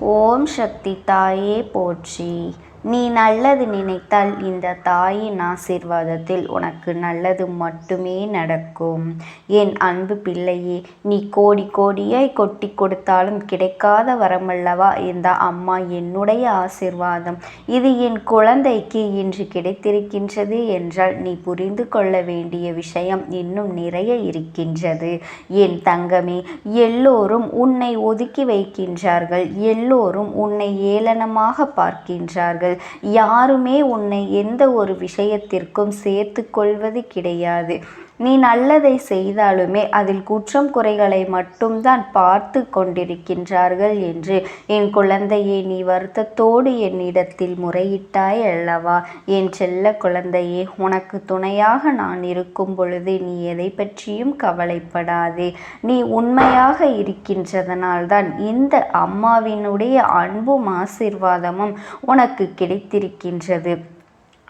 ஓம் சக்தி தாயே போற்றி நீ நல்லது நினைத்தால் இந்த தாயின் ஆசீர்வாதத்தில் உனக்கு நல்லது மட்டுமே நடக்கும். என் அன்பு பிள்ளையே நீ கோடி கோடியாய் கொட்டி கொடுத்தாலும் கிடைக்காத வரமல்லவா? இந்த அம்மா என்னுடைய ஆசீர்வாதம். இது என் குழந்தைக்கு இன்று கிடைத்திருக்கின்றது என்றால் நீ புரிந்து கொள்ள வேண்டிய விஷயம் இன்னும் நிறைய இருக்கின்றது. என் தங்கமே எல்லோரும் உன்னை ஒதுக்கி வைக்கின்றார்கள். எல்லோரும் உன்னை ஏளனமாக பார்க்கின்றார்கள். யாருமே உன்னை எந்த ஒரு விஷயத்திற்கும் சேர்த்து கொள்வது கிடையாது. நீ நல்லதை செய்தாலுமே அதில் குற்றம் குறைகளை மட்டும்தான் பார்த்து கொண்டிருக்கின்றார்கள் என்று. என் குழந்தையே நீ வருத்தத்தோடு என்னிடத்தில் முறையிட்டாய் அல்லவா? என் செல்ல குழந்தையே உனக்கு துணையாக நான் இருக்கும் பொழுது நீ எதை பற்றியும் கவலைப்படாதே. நீ உண்மையாக இருக்கின்றதனால்தான் இந்த அம்மாவினுடைய அன்பும் ஆசிர்வாதமும் உனக்கு கிடைத்திருக்கின்றது.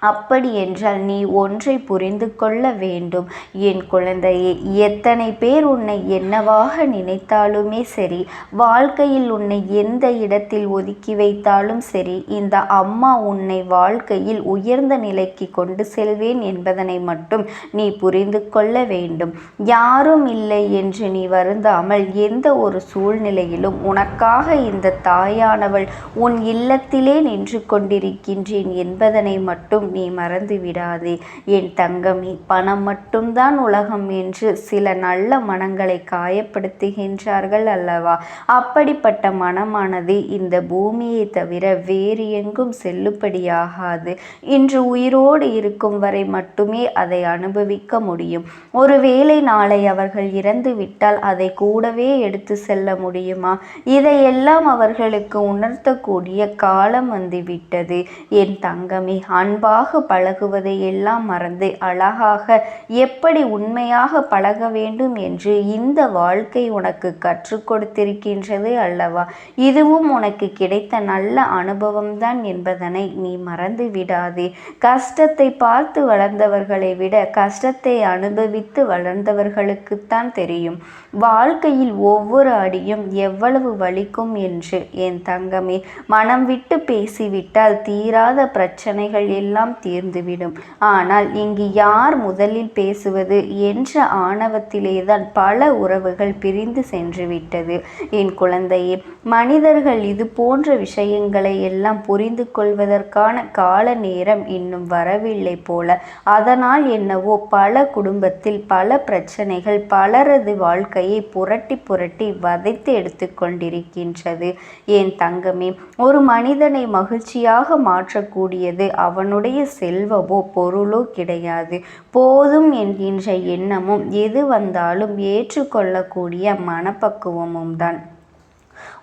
அப்படி என்றால் நீ ஒன்றை புரிந்து கொள்ள வேண்டும். என் குழந்தையே எத்தனை பேர் உன்னை என்னவாக நினைத்தாலுமே சரி வாழ்க்கையில் உன்னை எந்த இடத்தில் ஒதுக்கி வைத்தாலும் சரி இந்த அம்மா உன்னை வாழ்க்கையில் உயர்ந்த நிலைக்கு கொண்டு செல்வேன் என்பதனை மட்டும் நீ புரிந்து கொள்ள வேண்டும். யாரும் இல்லை என்று நீ வருந்தாமல் எந்த ஒரு சூழ்நிலையிலும் உனக்காக இந்த தாயானவள் உன் இல்லத்திலே நின்று கொண்டிருக்கின்றேன் என்பதனை மட்டும் நீ மறந்து விடாதே. என் தங்கமே பணம் மட்டும்தான் உலகம் என்று சில நல்ல மனங்களை காயப்படுத்துகின்றார்கள் அல்லவா? அப்படிப்பட்ட மனமானது இந்த பூமியை தவிர வேறு எங்கும் செல்லுபடியாகாது. இன்று உயிரோடு இருக்கும் வரை மட்டுமே அதை அனுபவிக்க முடியும். ஒருவேளை நாளை அவர்கள் இறந்து விட்டால் அதை கூடவே எடுத்து செல்ல முடியுமா? இதையெல்லாம் அவர்களுக்கு உணர்த்தக்கூடிய காலம் வந்துவிட்டது என் தங்கமே அன்பா அன்பாக பழகுவதை எல்லாம் மறந்து அழகாக எப்படி உண்மையாக பழக வேண்டும் என்று இந்த வாழ்க்கை உனக்கு கற்றுக் கொடுத்திருக்கின்றது அல்லவா? இதுவும் உனக்கு கிடைத்த நல்ல அனுபவம்தான் என்பதனை நீ மறந்து விடாதே. கஷ்டத்தை பார்த்து வளர்ந்தவர்களை விட கஷ்டத்தை அனுபவித்து வளர்ந்தவர்களுக்குத்தான் தெரியும். வாழ்க்கையில் ஒவ்வொரு அடியும் எவ்வளவு வலிக்கும் என்று என் தங்கமே மனம் விட்டு பேசிவிட்டால் தீராத பிரச்சனைகள் எல்லாம் எல்லாம் தீர்ந்துவிடும். ஆனால் இங்கு யார் முதலில் பேசுவது என்ற ஆணவத்திலேதான் பல உறவுகள் பிரிந்து சென்றுவிட்டது. என் குழந்தையே மனிதர்கள் இது போன்ற விஷயங்களை எல்லாம் புரிந்து கொள்வதற்கான கால நேரம் இன்னும் வரவில்லை போல. அதனால் என்னவோ பல குடும்பத்தில் பல பிரச்சனைகள் பலரது வாழ்க்கையை புரட்டி புரட்டி வதைத்து எடுத்துக்கொண்டிருக்கின்றது என் தங்கமே ஒரு மனிதனை மகிழ்ச்சியாக மாற்றக்கூடியது அவனுடைய பெரிய செல்வமோ பொருளோ கிடையாது. போதும் என்கின்ற எண்ணமும் எது வந்தாலும் ஏற்றுக்கொள்ளக்கூடிய மனப்பக்குவமும் தான்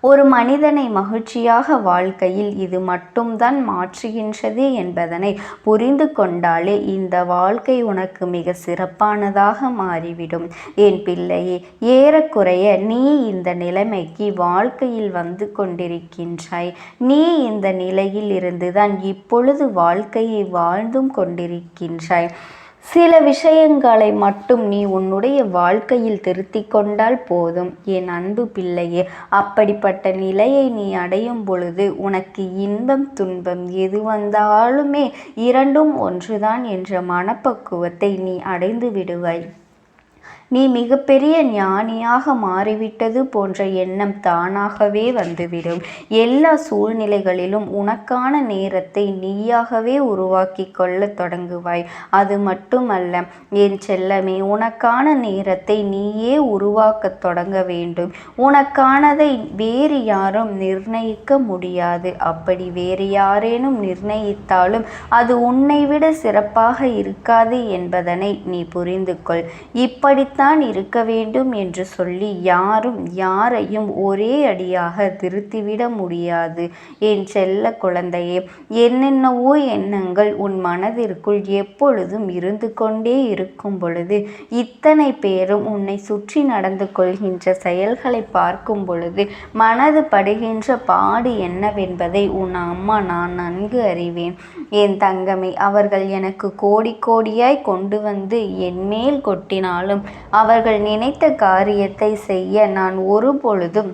ஒரு மனிதனை மகிழ்ச்சியாக வாழ்க்கையில் இது மட்டும்தான் மாற்றுகின்றது என்பதனை புரிந்து கொண்டாலே இந்த வாழ்க்கை உனக்கு மிக சிறப்பானதாக மாறிவிடும். என் பிள்ளையே ஏறக்குறைய நீ இந்த நிலைமைக்கு வாழ்க்கையில் வந்து கொண்டிருக்கின்றாய். நீ இந்த நிலையில் இருந்துதான் இப்பொழுது வாழ்க்கையை வாழ்ந்தும் கொண்டிருக்கின்றாய். சில விஷயங்களை மட்டும் நீ உன்னுடைய வாழ்க்கையில் திருத்தி கொண்டால் போதும். என் அன்பு பிள்ளையே அப்படிப்பட்ட நிலையை நீ அடையும் பொழுது உனக்கு இன்பம் துன்பம் எது வந்தாலுமே இரண்டும் ஒன்றுதான் என்ற மனப்பக்குவத்தை நீ அடைந்து விடுவாய். நீ மிகப்பெரிய ஞானியாக மாறிவிட்டது போன்ற எண்ணம் தானாகவே வந்துவிடும். எல்லா சூழ்நிலைகளிலும் உனக்கான நேரத்தை நீயாகவே உருவாக்கி கொள்ள தொடங்குவாய். அது மட்டுமல்ல என் செல்லமே உனக்கான நேரத்தை நீயே உருவாக்க தொடங்க வேண்டும். உனக்கானதை வேறு யாரும் நிர்ணயிக்க முடியாது. அப்படி வேறு யாரேனும் நிர்ணயித்தாலும் அது உன்னை விட சிறப்பாக இருக்காது என்பதனை நீ புரிந்து கொள் இப்படி இப்படித்தான் இருக்க வேண்டும் என்று சொல்லி யாரும் யாரையும் ஒரே அடியாக திருத்திவிட முடியாது. என் செல்ல குழந்தையே என்னென்னவோ எண்ணங்கள் உன் மனதிற்குள் எப்பொழுதும் இருந்து கொண்டே இருக்கும் பொழுது இத்தனை பேரும் உன்னை சுற்றி நடந்து கொள்கின்ற செயல்களை பார்க்கும் பொழுது மனது படுகின்ற பாடு என்னவென்பதை உன் அம்மா நான் நன்கு அறிவேன். என் தங்கமே அவர்கள் எனக்கு கோடி கோடியாய் கொண்டு வந்து என் மேல் கொட்டினாலும் அவர்கள் நினைத்த காரியத்தை செய்ய நான் ஒரு பொழுதும்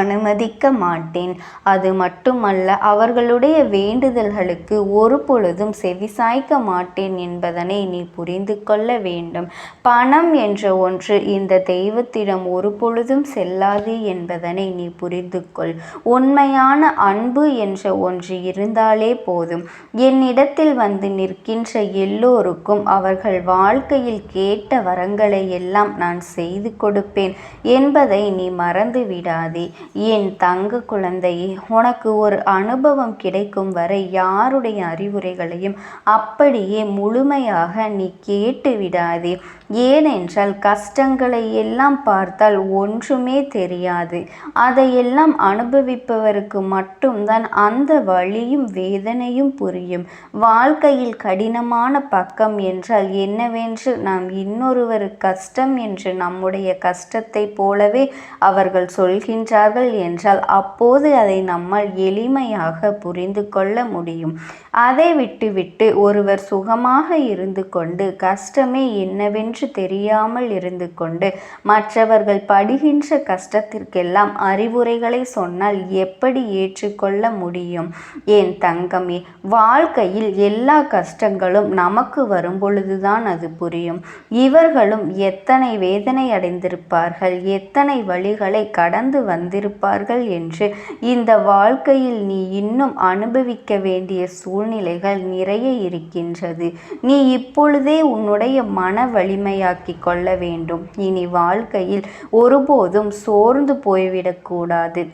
அனுமதிக்க மாட்டேன். அது மட்டுமல்ல அவர்களுடைய வேண்டுதல்களுக்கு ஒரு பொழுதும் செவிசாய்க்க மாட்டேன் என்பதனை நீ புரிந்து கொள்ள வேண்டும். பணம் என்ற ஒன்று இந்த தெய்வத்திடம் ஒரு பொழுதும் செல்லாது என்பதனை நீ புரிந்து கொள். உண்மையான அன்பு என்ற ஒன்று இருந்தாலே போதும். என்னிடத்தில் வந்து நிற்கின்ற எல்லோருக்கும் அவர்கள் வாழ்க்கையில் கேட்ட வரங்களை எல்லாம் நான் செய்து கொடுப்பேன் என்பதை நீ மறந்து விடாதே என் தங்க குழந்தையே உனக்கு ஒரு அனுபவம் கிடைக்கும் வரை யாருடைய அறிவுரைகளையும் அப்படியே முழுமையாக நீ கேட்டு விடாதே. ஏனென்றால் கஷ்டங்களை எல்லாம் பார்த்தால் ஒன்றுமே தெரியாது. அதையெல்லாம் அனுபவிப்பவருக்கு மட்டும்தான் அந்த வழியும் வேதனையும் புரியும். வாழ்க்கையில் கடினமான பக்கம் என்றால் என்னவென்று நாம் இன்னொருவர் கஷ்டம் என்று நம்முடைய கஷ்டத்தை போலவே அவர்கள் சொல்கின்றார்கள் என்றால் அப்போது அதை நம்மால் எளிமையாக புரிந்து கொள்ள முடியும். அதை விட்டுவிட்டு ஒருவர் சுகமாக இருந்து கொண்டு கஷ்டமே என்னவென்று தெரியாமல் இருந்து கொண்டு மற்றவர்கள் படுகின்ற கஷ்டத்திற்கெல்லாம் அறிவுரைகளை சொன்னால் எப்படி ஏற்றுக்கொள்ள முடியும்? ஏன் தங்கமே வாழ்க்கையில் எல்லா கஷ்டங்களும் நமக்கு வரும் பொழுதுதான் அது புரியும். இவர்களும் எத்தனை வேதனை அடைந்திருப்பார்கள் எத்தனை வழிகளை கடந்து வந்திருப்பார்கள் என்று இந்த வாழ்க்கையில் நீ இன்னும் அனுபவிக்க வேண்டிய சூழ்நிலைகள் நிறைய இருக்கின்றது. நீ இப்பொழுதே உன்னுடைய மன வலிமையாக்கி கொள்ள வேண்டும். இனி வாழ்க்கையில் ஒருபோதும் சோர்ந்து போய்விடக்கூடாது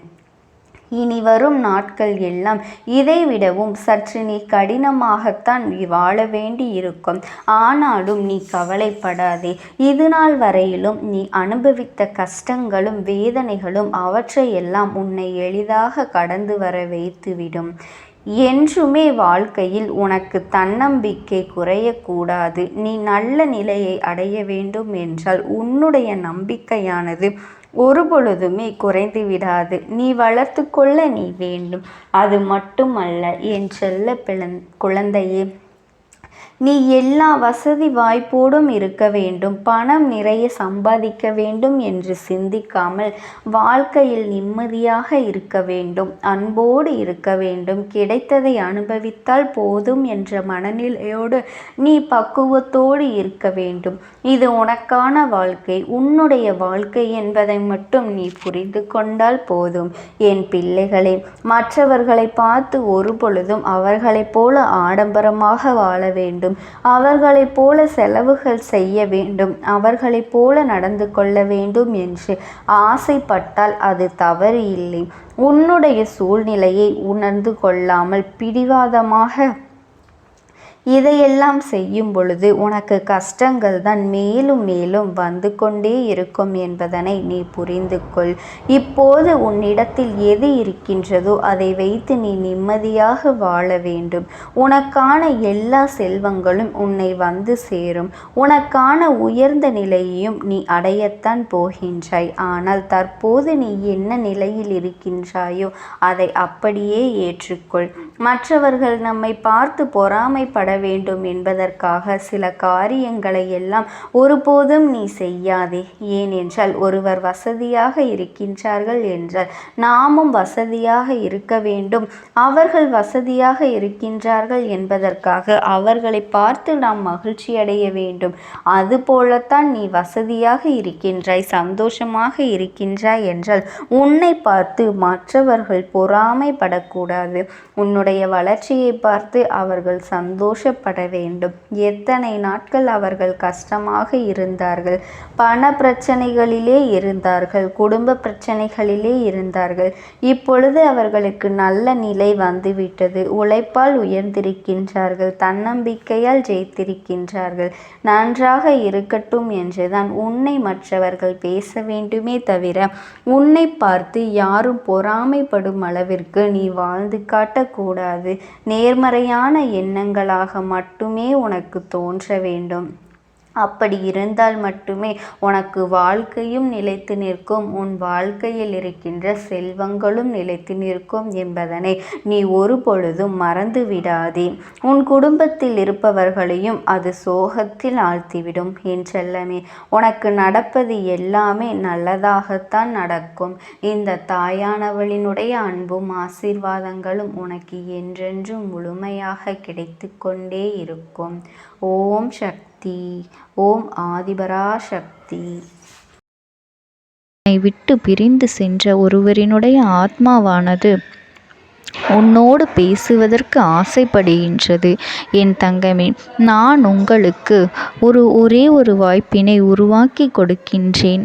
இனி வரும் நாட்கள் எல்லாம் இதைவிடவும் சற்று நீ கடினமாகத்தான் நீ வாழ வேண்டி இருக்கும் ஆனாலும் நீ கவலைப்படாதே. இது நாள் வரையிலும் நீ அனுபவித்த கஷ்டங்களும் வேதனைகளும் அவற்றையெல்லாம் உன்னை எளிதாக கடந்து வர வைத்துவிடும். என்றுமே வாழ்க்கையில் உனக்கு தன்னம்பிக்கை குறையக்கூடாது. நீ நல்ல நிலையை அடைய வேண்டும் என்றால் உன்னுடைய நம்பிக்கையானது ஒரு பொழுதுமே குறைந்து விடாது. நீ வளர்த்து கொள்ள நீ வேண்டும். அது மட்டுமல்ல என் செல்ல குழந்தையே நீ எல்லா வசதி வாய்ப்போடும் இருக்க வேண்டும் பணம் நிறைய சம்பாதிக்க வேண்டும் என்று சிந்திக்காமல் வாழ்க்கையில் நிம்மதியாக இருக்க வேண்டும் அன்போடு இருக்க வேண்டும். கிடைத்ததை அனுபவித்தால் போதும் என்ற மனநிலையோடு நீ பக்குவத்தோடு இருக்க வேண்டும். இது உனக்கான வாழ்க்கை உன்னுடைய வாழ்க்கை என்பதை மட்டும் நீ புரிந்து கொண்டால் போதும். என் பிள்ளைகளே மற்றவர்களை பார்த்து ஒரு பொழுதும் அவர்களைப் போல ஆடம்பரமாக வாழ வேண்டும். வேண்டும். அவர்களைப் போல செலவுகள் செய்ய வேண்டும். அவர்களைப் போல நடந்து கொள்ள வேண்டும் என்று ஆசைப்பட்டால் அது தவறு இல்லை உன்னுடைய சூழ்நிலையை உணர்ந்து கொள்ளாமல் பிடிவாதமாக இதையெல்லாம் செய்யும் பொழுது உனக்கு கஷ்டங்கள் தான் மேலும் மேலும் வந்து கொண்டே இருக்கும் என்பதனை நீ புரிந்து கொள் இப்போது உன்னிடத்தில் எது இருக்கின்றதோ அதை வைத்து நீ நிம்மதியாக வாழ வேண்டும். உனக்கான எல்லா செல்வங்களும் உன்னை வந்து சேரும். உனக்கான உயர்ந்த நிலையையும் நீ அடையத்தான் போகின்றாய். ஆனால் தற்போது நீ என்ன நிலையில் இருக்கின்றாயோ அதை அப்படியே ஏற்றுக்கொள். மற்றவர்கள் நம்மை பார்த்து பொறாமைப்பட வேண்டும் என்பதற்காக சில காரியங்களை எல்லாம் ஒருபோதும் நீ செய்யாதே. ஏனென்றால் ஒருவர் வசதியாக இருக்கின்றார்கள் என்றால் நாமும் வசதியாக இருக்க வேண்டும். அவர்கள் வசதியாக இருக்கின்றார்கள் என்பதற்காக அவர்களை பார்த்து நாம் மகிழ்ச்சி அடைய வேண்டும். அதுபோலத்தான் நீ வசதியாக இருக்கின்றாய் சந்தோஷமாக இருக்கின்றாய் என்றால் உன்னை பார்த்து மற்றவர்கள் பொறாமைப்படக்கூடாது. உன்னுடைய வளர்ச்சியை பார்த்து அவர்கள் சந்தோஷப்பட வேண்டும். எத்தனை நாட்கள் அவர்கள் கஷ்டமாக இருந்தார்கள். பண பிரச்சனைகளிலே இருந்தார்கள். குடும்ப பிரச்சனைகளிலே இருந்தார்கள். இப்பொழுது அவர்களுக்கு நல்ல நிலை வந்துவிட்டது. உழைப்பால் உயர்ந்திருக்கின்றார்கள். தன்னம்பிக்கையால் ஜெயித்திருக்கின்றார்கள். நன்றாக இருக்கட்டும் என்றுதான் உன்னை மற்றவர்கள் பேச வேண்டுமே தவிர உன்னை பார்த்து யாரும் பொறாமைப்படும் அளவிற்கு நீ வாழ்ந்து காட்டக்கூடாது. நேர்மறையான எண்ணங்களாக மட்டுமே உனக்கு தோன்ற வேண்டும். அப்படி இருந்தால் மட்டுமே உனக்கு வாழ்க்கையும் நிலைத்து நிற்கும். உன் வாழ்க்கையில் இருக்கின்ற செல்வங்களும் நிலைத்து நிற்கும் என்பதனை நீ ஒரு பொழுதும் மறந்து விடாதே. உன் குடும்பத்தில் இருப்பவர்களையும் அது சோகத்தில் ஆழ்த்திவிடும். என் செல்லமே உனக்கு நடப்பது எல்லாமே நல்லதாகத்தான் நடக்கும். இந்த தாயானவளினுடைய அன்பும் ஆசீர்வாதங்களும் உனக்கு என்றென்றும் முழுமையாக கிடைத்து கொண்டே இருக்கும். ஓம் சக்தி. சக்தி. ஓம் ஆதிபரா சக்தி விட்டு பிரிந்து சென்ற ஒருவரினுடைய ஆத்மாவானது உன்னோடு பேசுவதற்கு ஆசைப்படுகின்றது. என் தங்கமே நான் உங்களுக்கு ஒரு ஒரே ஒரு வாய்ப்பினை உருவாக்கி கொடுக்கின்றேன்.